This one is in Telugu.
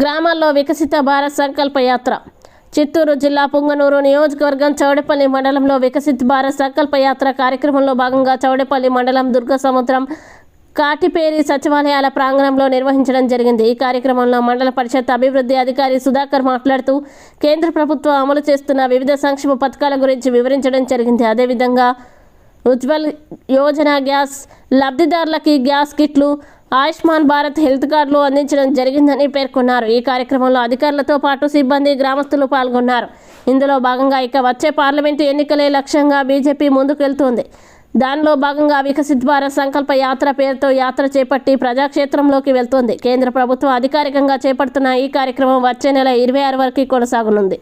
గ్రామాల్లో వికసిత భారత్ సంకల్ప యాత్ర. చిత్తూరు జిల్లా పుంగనూరు నియోజకవర్గం చౌడపల్లి మండలంలో వికసిత్ భారత్ సంకల్ప యాత్ర కార్యక్రమంలో భాగంగా చౌడపల్లి మండలం దుర్గ సముద్రం కాటిపేరి సచివాలయాల ప్రాంగణంలో నిర్వహించడం జరిగింది. ఈ కార్యక్రమంలో మండల పరిషత్ అభివృద్ధి అధికారి సుధాకర్ మాట్లాడుతూ కేంద్ర ప్రభుత్వం అమలు చేస్తున్న వివిధ సంక్షేమ పథకాల గురించి వివరించడం జరిగింది. అదేవిధంగా ఉజ్వల్ యోజన గ్యాస్ లబ్ధిదారులకి గ్యాస్ కిట్లు ఆయుష్మాన్ భారత్ హెల్త్ కార్డులు అందించడం జరిగిందని పేర్కొన్నారు. ఈ కార్యక్రమంలో అధికారులతో పాటు సిబ్బంది గ్రామస్తులు పాల్గొన్నారు. ఇందులో భాగంగా ఇక వచ్చే పార్లమెంటు ఎన్నికలే లక్ష్యంగా బీజేపీ ముందుకెళ్తోంది. దానిలో భాగంగా వికసిత్ భారత్ సంకల్ప యాత్ర పేరుతో యాత్ర చేపట్టి ప్రజాక్షేత్రంలోకి వెళ్తోంది. కేంద్ర ప్రభుత్వం అధికారికంగా చేపడుతున్న ఈ కార్యక్రమం వచ్చే నెల ఇరవై ఆరు వరకు కొనసాగనుంది.